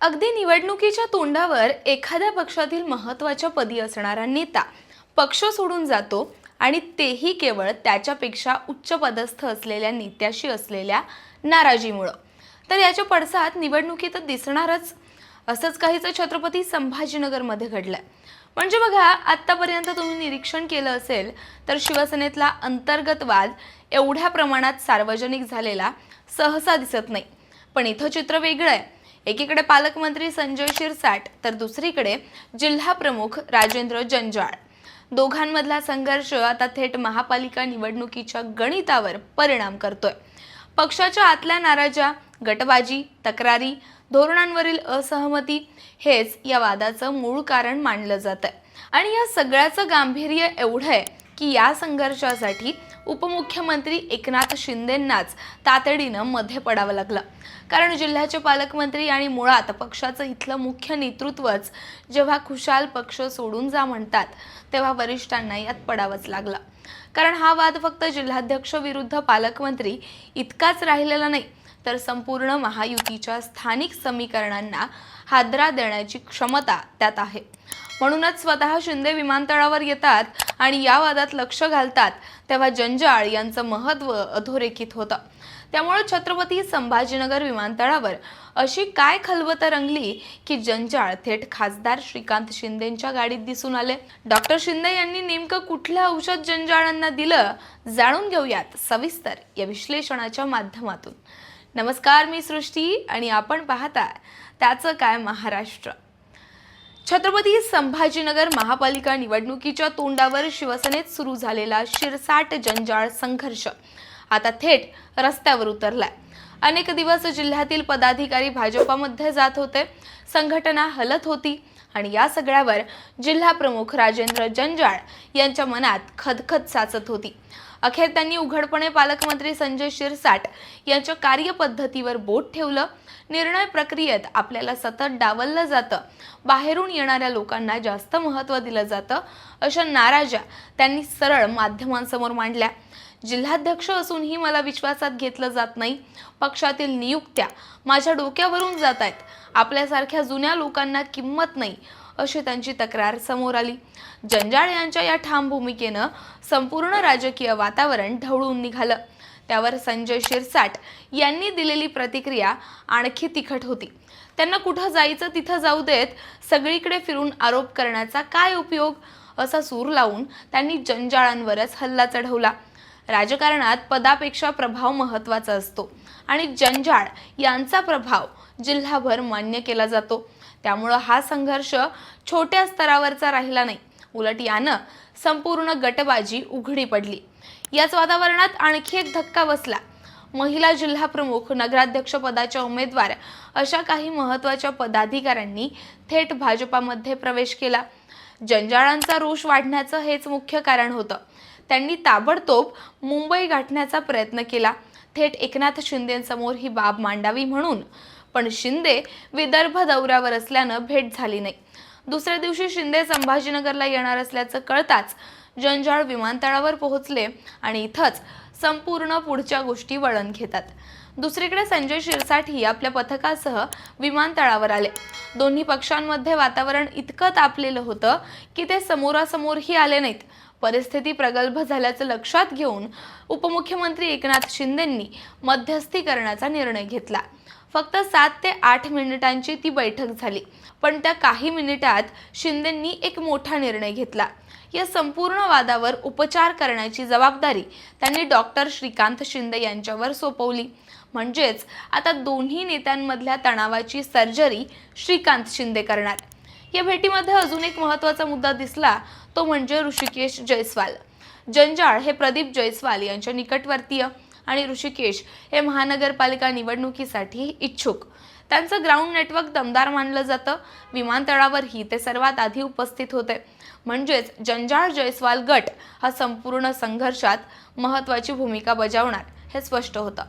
अगदी निवडणुकीच्या तोंडावर एखाद्या पक्षातील महत्त्वाच्या पदी असणारा नेता पक्ष सोडून जातो आणि तेही केवळ त्याच्यापेक्षा उच्च पदस्थ असलेल्या नेत्याशी असलेल्या नाराजीमुळं. तर याच्या पडसाद निवडणुकीत दिसणारच. असंच काहीचं छत्रपती संभाजीनगरमध्ये घडलंय. म्हणजे बघा आत्तापर्यंत तुम्ही निरीक्षण केलं असेल तर शिवसेनेतला अंतर्गत वाद एवढ्या प्रमाणात सार्वजनिक झालेला सहसा दिसत नाही. पण इथं चित्र वेगळं आहे. एकीकडे पालकमंत्री संजय शिरसाट तर दुसरीकडे जिल्हा प्रमुख राजेंद्र जंजाळ. दोघांमधला संघर्ष आता थेट महापालिका निवडणुकीच्या गणितावर परिणाम करतोय. पक्षाच्या आतल्या नाराजा गटबाजी तक्रारी धोरणांवरील असहमती हेच या वादाचं मूळ कारण मानलं जात आहे आणि या सगळ्याचं गांभीर्य एवढं आहे की या संघर्षासाठी उपमुख्यमंत्री एकनाथ शिंदेंनाच तातडीनं मध्ये पडावं लागलं. कारण जिल्ह्याचे पालकमंत्री आणि मुळात पक्षाचं इथलं मुख्य नेतृत्वच जेव्हा खुशाल पक्ष सोडून जा म्हणतात तेव्हा वरिष्ठांना यात पडावंच लागलं. कारण हा वाद फक्त जिल्हाध्यक्ष विरुद्ध पालकमंत्री इतकाच राहिलेला नाही तर संपूर्ण महायुतीच्या स्थानिक समीकरणांना हादरा देण्याची क्षमता त्यात आहे. म्हणूनच स्वतः शिंदे विमानतळावर येतात आणि या वादात लक्ष घालतात तेव्हा जंजाळ यांचं महत्त्व अधोरेखित होतं. त्यामुळे छत्रपती संभाजीनगर विमानतळावर अशी काय खलबत रंगली की जंजाळ थेट खासदार श्रीकांत शिंदेंच्या गाडीत दिसून आले? डॉक्टर शिंदे यांनी नेमकं कुठलं औषध जंजाळांना दिलं? जाणून घेऊयात सविस्तर या विश्लेषणाच्या माध्यमातून. नमस्कार मी सृष्टी आणि आपण पाहता त्याचं काय महाराष्ट्र. छत्रपती संभाजीनगर महापालिका निवडणुकीच्या तोंडावर शिवसेनेत सुरू झालेला शिरसाट जंजाळ संघर्ष. आता थेट रस्त्यावर उतरलाय. अनेक दिवस जिल्ह्यातील पदाधिकारी भाजपामध्ये जात होते. संघटना हलत होती. आणि या सगळ्यावर जिल्हा प्रमुख राजेंद्र जंजाळ यांच्या मनात खदखद साचत होती. अखेर त्यांनी उघडपणे पालकमंत्री संजय शिरसाट यांच्या कार्यपद्धतीवर बोट ठेवलं. निर्णय प्रक्रियेत आपल्याला सतत डावललं जातं. बाहेरून येणाऱ्या लोकांना जास्त महत्त्व दिलं जातं अशा नाराज्या त्यांनी सरळ माध्यमांसमोर मांडल्या. जिल्हाध्यक्ष असूनही मला विश्वासात घेतलं जात नाही. पक्षातील नियुक्त्या माझ्या डोक्यावरून जात आहेत. आपल्यासारख्या जुन्या लोकांना किंमत नाही अशी त्यांची तक्रार समोर आली. जंजाळ यांच्या या ठाम भूमिकेनं संपूर्ण राजकीय वातावरण ढवळून निघालं. त्यावर संजय शिरसाट यांनी दिलेली प्रतिक्रिया आणखी तिखट होती. त्यांना कुठं जायचं तिथं जाऊ देत सगळीकडे फिरून आरोप करण्याचा काय उपयोग असा सूर लावून त्यांनी जंजाळांवरच हल्ला चढवला. राजकारणात पदापेक्षा प्रभाव महत्त्वाचा असतो. आणि जंजाळ यांचा प्रभाव जिल्हाभर मान्य केला जातो. त्यामुळं हा संघर्ष छोट्या स्तरावरचा राहिला नाही. उलट यानं संपूर्ण गटबाजी उघडी पडली. याच वातावरणात आणखी एक धक्का बसला. महिला जिल्हा प्रमुख नगराध्यक्ष पदाच्या उमेदवार अशा काही महत्त्वाच्या पदाधिकाऱ्यांनी थेट भाजपामध्ये प्रवेश केला. जंजाळांचा रोष वाढण्याचं हेच मुख्य कारण होतं. त्यांनी ताबडतोब मुंबई गाठण्याचा प्रयत्न केला. थेट एकनाथ शिंदेंसमोर ही बाब मांडावी म्हणून. पण शिंदे विदर्भ दौऱ्यावर असल्यानं भेट झाली नाही. दुसऱ्या दिवशी शिंदे संभाजीनगरला येणार असल्याचं कळताच जंजाळ विमानतळावर पोहोचले आणि इथंच संपूर्ण पुढच्या गोष्टी वळण घेतात. दुसरीकडे संजय शिरसाठी आपल्या पथकासह विमानतळावर आले. दोन्ही पक्षांमध्ये वातावरण इतकं तापलेलं होतं की ते समोरासमोरही आले नाहीत. परिस्थिती प्रगल्भ झाल्याचं लक्षात घेऊन उपमुख्यमंत्री एकनाथ शिंदेंनी मध्यस्थी करण्याचा निर्णय घेतला. फक्त सात ते आठ मिनिटांची ती बैठक झाली पण त्या काही मिनिटात शिंदेंनी एक मोठा निर्णय घेतला. या संपूर्ण वादावर उपचार करण्याची जबाबदारी त्यांनी डॉक्टर श्रीकांत शिंदे यांच्यावर सोपवली. म्हणजेच आता दोन्ही नेत्यांमधल्या तणावाची सर्जरी श्रीकांत शिंदे करणार. या भेटीमध्ये अजून एक महत्त्वाचा मुद्दा दिसला तो म्हणजे ऋषिकेश जयस्वाल जंजाळ हे प्रदीप जयस्वाल यांच्या निकटवर्तीय आणि ऋषिकेश हे महानगरपालिका निवडणुकीसाठी इच्छुक. त्यांचं ग्राउंड नेटवर्क दमदार मानलं जातं. विमानतळावरही ते सर्वात आधी उपस्थित होते. म्हणजेच जंजाळ जयस्वाल गट हा संपूर्ण संघर्षात महत्त्वाची भूमिका बजावणार हे स्पष्ट होतं.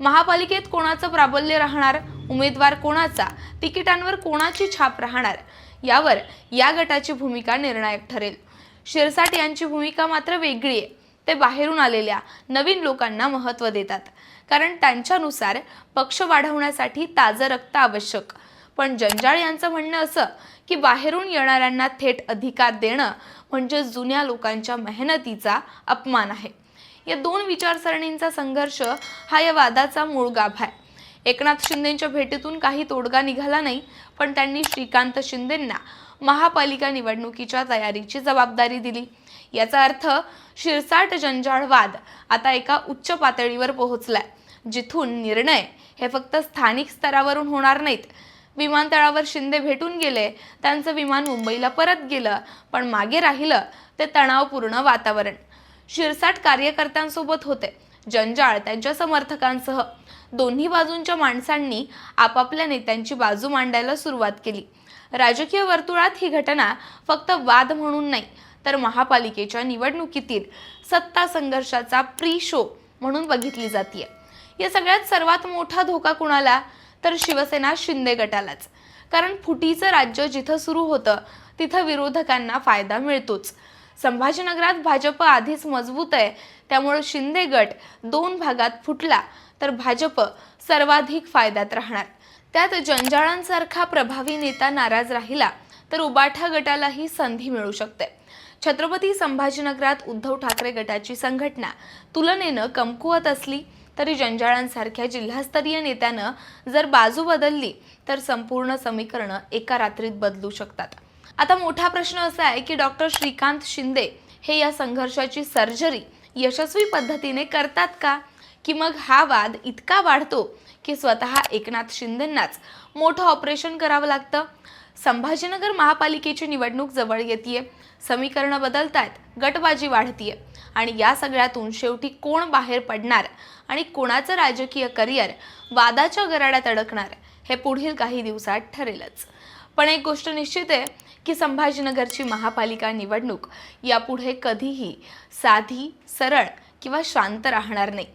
महापालिकेत कोणाचं प्राबल्य राहणार? उमेदवार कोणाचा? तिकिटांवर कोणाची छाप राहणार? यावर या गटाची भूमिका निर्णायक ठरेल. शिरसाट यांची भूमिका मात्र वेगळी आहे. ते बाहेरून आलेल्या नवीन लोकांना महत्त्व देतात. कारण त्यांच्यानुसार पक्ष वाढवण्यासाठी ताजं रक्त आवश्यक. पण जंजाळ यांचं म्हणणं असं की बाहेरून येणाऱ्यांना थेट अधिकार देणं म्हणजे जुन्या लोकांच्या मेहनतीचा अपमान आहे. या दोन विचारसरणींचा संघर्ष हा या वादाचा मूळ गाभा आहे. एकनाथ शिंदेंच्या भेटीतून काही तोडगा निघाला नाही पण त्यांनी श्रीकांत शिंदेंना महापालिका निवडणुकीच्या तयारीची जबाबदारी दिली. याचा अर्थ शिरसाट जंजाळवाद आता एका उच्च पातळीवर पोहोचलाय जिथून निर्णय हे फक्त स्थानिक स्तरावरून होणार नाहीत. विमानतळावर शिंदे भेटून गेले त्यांचं विमान मुंबईला परत गेलं पण मागे राहिलं ते तणावपूर्ण वातावरण. शिरसाट कार्यकर्त्यांसोबत होते. जंजाळ त्यांच्या समर्थकांसह. दोन्ही बाजूंच्या माणसांनी आपापल्या नेत्यांची बाजू मांडायला सुरुवात केली. राजकीय वर्तुळात ही घटना फक्त वाद म्हणून नाही तर महापालिकेच्या निवडणुकीतील सत्ता संघर्षाचा प्री शो म्हणून बघितली जाते या सगळ्यात सर्वात मोठा धोका कुणाला? तर शिवसेना शिंदे गटालाच. कारण फुटीचं राज्य जिथं सुरू होतं तिथं विरोधकांना फायदा मिळतोच. संभाजीनगरात भाजप आधीच मजबूत आहे. त्यामुळे शिंदे गट दोन भागात फुटला तर भाजप सर्वाधिक फायद्यात राहणार. त्यात जंजाळांसारखा प्रभावी नेता नाराज राहिला तर उबाठा गटालाही संधी मिळू शकते. छत्रपती संभाजीनगरात उद्धव ठाकरे गटाची संघटना तुलनेनं कमकुवत असली तरी जंजाळांसारख्या जिल्हास्तरीय नेत्यानं जर बाजू बदलली तर संपूर्ण समीकरणं एका रात्रीत बदलू शकतात. आता मोठा प्रश्न असा आहे की डॉक्टर श्रीकांत शिंदे हे या संघर्षाची सर्जरी यशस्वी पद्धतीने करतात का? की मग हा वाद इतका वाढतो की स्वतः एकनाथ शिंदेंनाच मोठं ऑपरेशन करावं लागतं? संभाजीनगर महापालिकेची निवडणूक जवळ येते समीकरणं बदलतायत गटबाजी वाढतीये. आणि या सगळ्यातून शेवटी कोण बाहेर पडणार आणि कोणाचं राजकीय करिअर वादाच्या गराड्यात अडकणार हे पुढील काही दिवसात ठरेलच. पण एक गोष्ट निश्चित आहे की संभाजीनगरची महापालिका निवडणूक यापुढे कधीही साधी सरळ किंवा शांत राहणार नाही.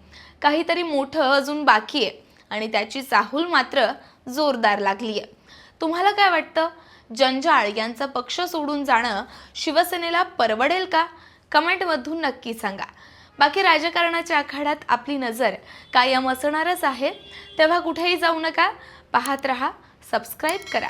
काहीतरी मोठं अजून बाकी आहे आणि त्याची चाहूल मात्र जोरदार लागली आहे. तुम्हाला काय वाटतं? जंजाळ यांचा पक्ष सोडून जाणं शिवसेनेला परवडेल का? कमेंटमधून नक्की सांगा. बाकी राजकारणाच्या आखाड्यात आपली नजर कायम असणारच आहे. तेव्हा कुठेही जाऊ नका. पाहत रहा सबस्क्राईब करा.